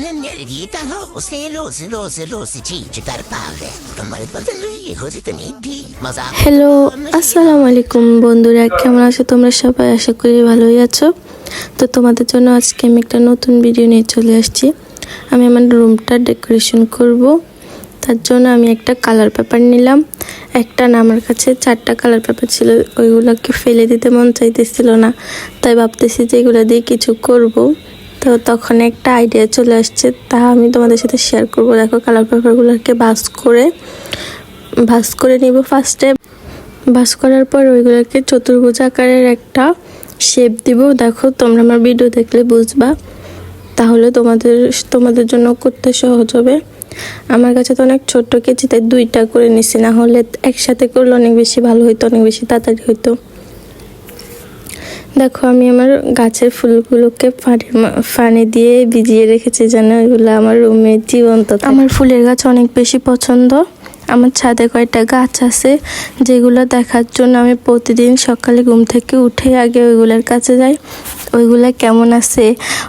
nervita rose, rose, rose, rose, cici sa... hello আসসালামু আলাইকুম বন্ধুরা কেমন আছো তোমরা সবাই? আশা করি ভালোই আছো। তো তোমাদের জন্য আজকে আমি একটা নতুন ভিডিও নিয়ে চলে আসছি। আমি আমার রুমটা ডেকোরেশন করব। তার জন্য আমি একটা কালার পেপার নিলাম। একটা না আমার কাছে চারটা কালার পেপার ছিল। ওইগুলোকে ফেলে দিতে মন চাইতেছিল না। তাই ভাবতেছি যে এগুলো দিয়ে কিছু করব। তো তখন একটা আইডিয়া চলে আসছে, তা আমি তোমাদের সাথে শেয়ার করব। দেখো কালার পেপারগুলোকে বাস করে ভাস করে নিব ফার্স্টে ভাস করার পর ওইগুলোকে চতুর্ভুজ আকারের একটা শেপ দিব। দেখো, তোমরা আমার ভিডিও দেখলে বুঝবা। তাহলে তোমাদের তোমাদের জন্য করতে সহজ হবে। আমার কাছে তো অনেক ছোট্ট কেজিতে দুইটা করে নিছি, না হলে একসাথে করলে অনেক বেশি ভালো হইতো, অনেক বেশি তাড়াতাড়ি হইতো। দেখো, আমি আমার গাছের ফুলগুলোকে পানি দিয়ে ভিজিয়ে রেখেছি যেন এগুলো আমার রুমে জীবন্ত আমার ফুলের গাছ অনেক বেশি পছন্দ। আমার ছাদে কয়েকটা গাছ আছে যেগুলো দেখার জন্য আমি প্রতিদিন সকালে ঘুম থেকে উঠে আগে ওইগুলোর কাছে যাই। ওইগুলা কেমন আছে?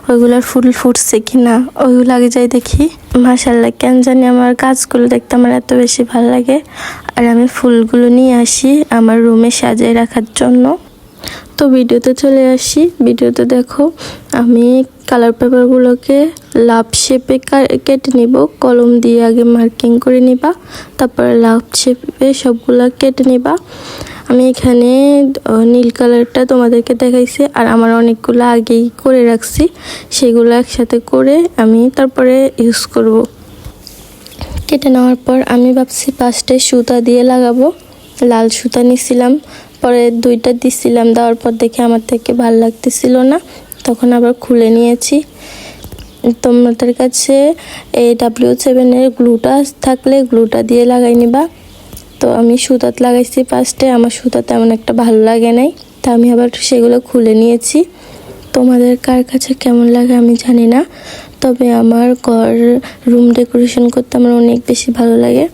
ওইগুলোর ফুল ফুটছে কি না ওইগুলো আগে যাই দেখি। মাসাল্লাহ কেন জানি আমার গাছগুলো দেখতে আমার এত বেশি ভালো লাগে। আর আমি ফুলগুলো নিয়ে আসি আমার রুমে সাজিয়ে রাখার জন্য। তো ভিডিওতে চলে আসি। ভিডিওতে দেখো, আমি কালার পেপারগুলোকে লাভ শেপে কেটে নিব, কলম দিয়ে আগে মার্কিং করে নিবা, তারপরে লাভ শেপে সবগুলো কেটে নিবা। আমি এখানে নীল কালারটা তোমাদেরকে দেখাইছি, আর আমার অনেকগুলো আগেই করে রাখছি। সেগুলো একসাথে করে আমি তারপরে ইউজ করব। কেটে নেওয়ার পর আমি ভাবছি পাঁচটায় সুতা দিয়ে লাগাবো। লাল সুতা নিছিলাম পরে দুইটা দিছিলাম, দেওয়ার পর দেখে আমার থেকে ভালো লাগতেছিল না। তখন আবার খুলে নিয়েছি। তোমাদের কাছে এই ডাব্লিউ সেভেনের গ্লুটা থাকলে গ্লুটা দিয়ে লাগাই নিবা। তো আমি সুতাত লাগাইছি ফার্স্টে আমার সুতা তেমন একটা ভালো লাগে নাই। তা আমি আবার সেগুলো খুলে নিয়েছি। তোমাদের কার কাছে কেমন লাগে আমি জানি না। তবে আমার ঘর রুম ডেকোরেশন করতে আমার অনেক বেশি ভালো লাগে।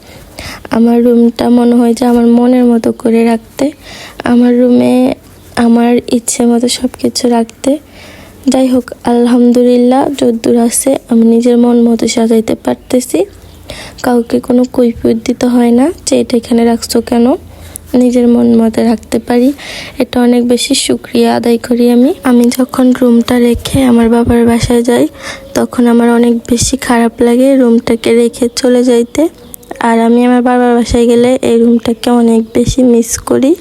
আমার রুমটা মনে হয় যে আমার মনের মতো করে রাখতে, আমার রুমে আমার ইচ্ছে মতো সব কিছু রাখতে। যাই হোক, আলহামদুলিল্লাহ, যদ্দূর আছে, আমি নিজের মন মতো সাজাইতে পারতেছি। কাউকে কোনো কৈফিয়ত দিতে হয় না, যে এটা এখানে রাখছো কেন? নিজের মন মতো রাখতে পারি। এটা অনেক বেশি শুক্রিয়া আদায় করি আমি। আমি যখন রুমটা রেখে আমার বাবার বাসায় যাই, তখন আমার অনেক বেশি খারাপ লাগে রুমটাকে রেখে চলে যাইতে। আর আমি আমার বাবার বাসায় গেলে এই রুমটাকে অনেক বেশি মিস করি,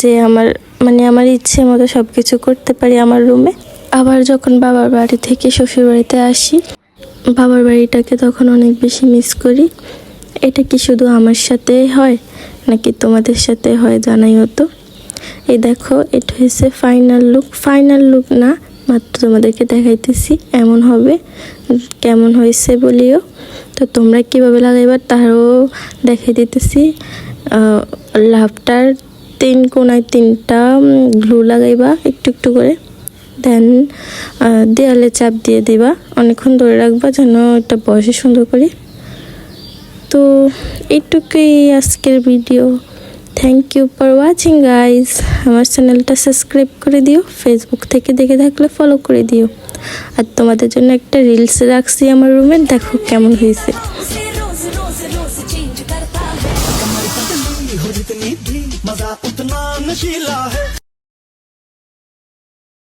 যে আমার মানে আমার ইচ্ছে মতো সব কিছু করতে পারি আমার রুমে আবার যখন বাবার বাড়ি থেকে শ্বশুর বাড়িতে আসি, বাবার বাড়িটাকে তখন অনেক বেশি মিস করি। এটা কি শুধু আমার সাথে হয়, নাকি তোমাদের সাথে হয় জানাই হতো? এই দেখো এটা হয়েছে ফাইনাল লুক ফাইনাল লুক না, মাত্র তোমাদেরকে দেখাইতেছি, এমন হবে, কেমন হয়েছে বলিও। তো তোমরা কীভাবে লাগাইবার তারও দেখাই দিতেছি। লাভটার তিন কোনায় তিনটা গ্লু লাগাইবা একটু একটু করে। দেন দেয়ালে চাপ দিয়ে দিবা। অনেকক্ষণ ধরে রাখবা যেন এটা বয়সে সুন্দর করে। তো এইটুকুই আজকের video thank you for watching guys আমার চ্যানেলটা সাবস্ক্রাইব করে দিও ফেসবুক থেকে দেখে থাকলে ফলো করে দিও আর তোমাদের জন্য একটা রিলস রাখছি আমার রুমে দেখো কেমন হয়েছে रोज रोज रोज चेंज करता है कमर पतली हो जितनी भी मजा उतना नशीला है